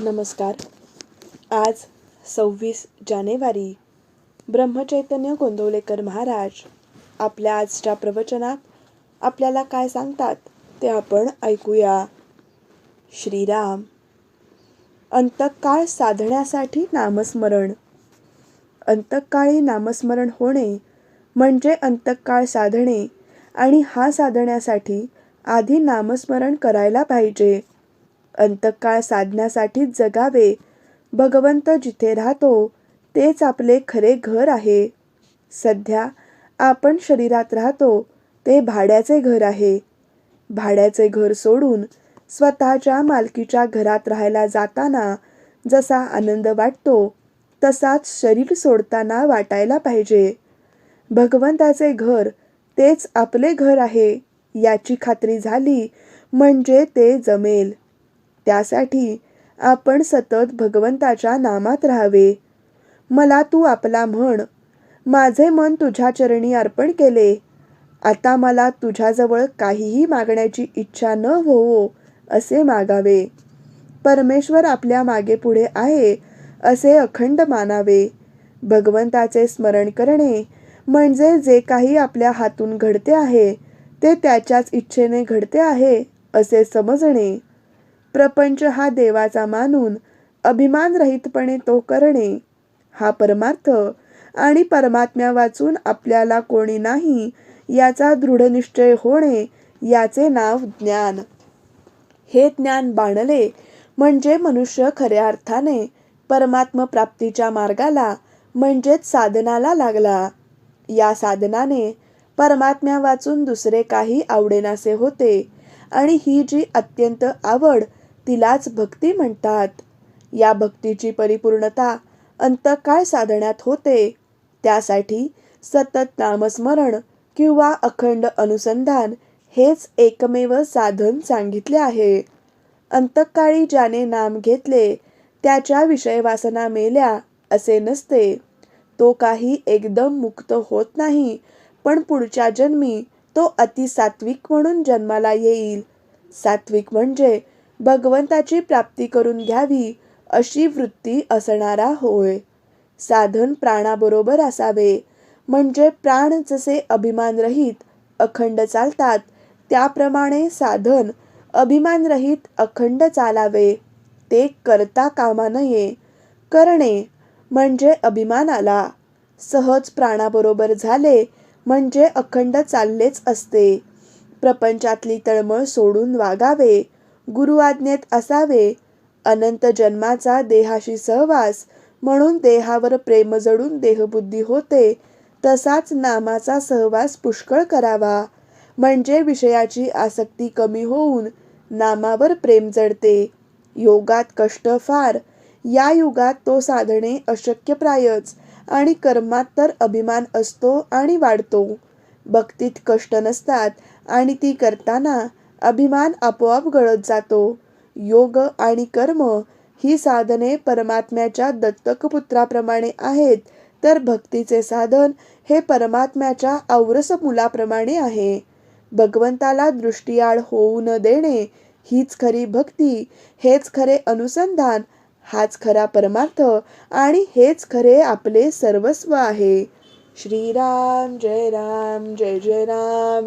नमस्कार. आज सव्वीस जानेवारी ब्रह्मचैतन्य गोंदवलेकर महाराज आपल्या आजच्या प्रवचनात आपल्याला काय सांगतात ते आपण ऐकूया. श्रीराम. अंतकाळ साधण्यासाठी नामस्मरण. अंतकाळी नामस्मरण होणे म्हणजे अंतकाळ साधणे आणि हा साधण्यासाठी आधी नामस्मरण करायला पाहिजे. अंतकाळ साधण्यासाठीच जगावे. भगवंत जिथे राहतो तेच आपले खरे घर आहे. सध्या आपण शरीरात राहतो ते भाड्याचे घर आहे. भाड्याचे घर सोडून स्वतःच्या मालकीच्या घरात राहायला जाताना जसा आनंद वाटतो तसाच शरीर सोडताना वाटायला पाहिजे. भगवंताचे घर तेच आपले घर आहे याची खात्री झाली म्हणजे ते जमेल. त्यासाठी आपण सतत भगवंताच्या नामात राहावे. मला तू आपला म्हण. माझे मन तुझ्या चरणी अर्पण केले. आता मला तुझ्याजवळ काहीही मागण्याची इच्छा न होवो असे मागावे. परमेश्वर आपल्या मागे पुढे आहे असे अखंड मानावे. भगवंताचे स्मरण करणे म्हणजे जे काही आपल्या हातून घडते आहे ते त्याच्याच इच्छेने घडते आहे असे समजणे. प्रपंच हा देवाचा मानून अभिमानरहितपणे तो करणे. हा परमार्थ आणि परमात्म्या वाचून आपल्याला कोणी नाही याचा दृढनिश्चय होणे याचे नाव ज्ञान. हे ज्ञान बाणले म्हणजे मनुष्य खऱ्या अर्थाने परमात्म प्राप्तीच्या मार्गाला म्हणजेच साधनाला लागला. या साधनाने परमात्म्या वाचून दुसरे काही आवडेनासे होते आणि ही जी अत्यंत आवड तिलाच भक्ती म्हणतात. या भक्तीची परिपूर्णता अंतकाळ साधण्यात होते? त्यासाठी सतत नामस्मरण किंवा अखंड अनुसंधान हेच एकमेव साधन सांगितले आहे. अंतकाळी ज्याने नाम घेतले त्याच्या विषय वासना मेल्या असे नसते. तो काही एकदम मुक्त होत नाही पण पुढच्या जन्मी तो अतिसात्विक म्हणून जन्माला येईल. सात्विक म्हणजे भगवंताची प्राप्ती करून घ्यावी अशी वृत्ती असणारा होय. साधन प्राणाबरोबर असावे म्हणजे प्राण जसे अभिमानरहित अखंड चालतात त्याप्रमाणे साधन अभिमानरहित अखंड चालावे. ते करता कामा नये. करणे म्हणजे अभिमान आला सहज प्राणाबरोबर झाले म्हणजे अखंड चाललेच असते. प्रपंचातली तळमळ सोडून वागावे. गुरु आज्ञेत असावे. अनंत जन्माचा देहाशी सहवास म्हणून देहावर प्रेम जडून देहबुद्धी होते. तसाच नामाचा सहवास पुष्कळ करावा. म्हणजे विषयाची आसक्ती कमी होऊन नामावर प्रेम जडते. योगात कष्ट फार. या युगात तो साधणे अशक्यप्रायच आणि कर्मात तर अभिमान असतो आणि वाढतो. भक्तीत कष्ट नसतात आणि ती करताना अभिमान आपोआप गळत जातो. योग आणि कर्म ही साधने परमात्म्याच्या दत्तकपुत्राप्रमाणे आहेत तर भक्तीचे साधन हे परमात्म्याच्या औरस मुलाप्रमाणे आहे. भगवंताला दृष्टीआड होऊ न देणे हीच खरी भक्ती हेच खरे अनुसंधान हाच खरा परमार्थ आणि हेच खरे आपले सर्वस्व आहे. श्रीराम जय राम जय जय राम.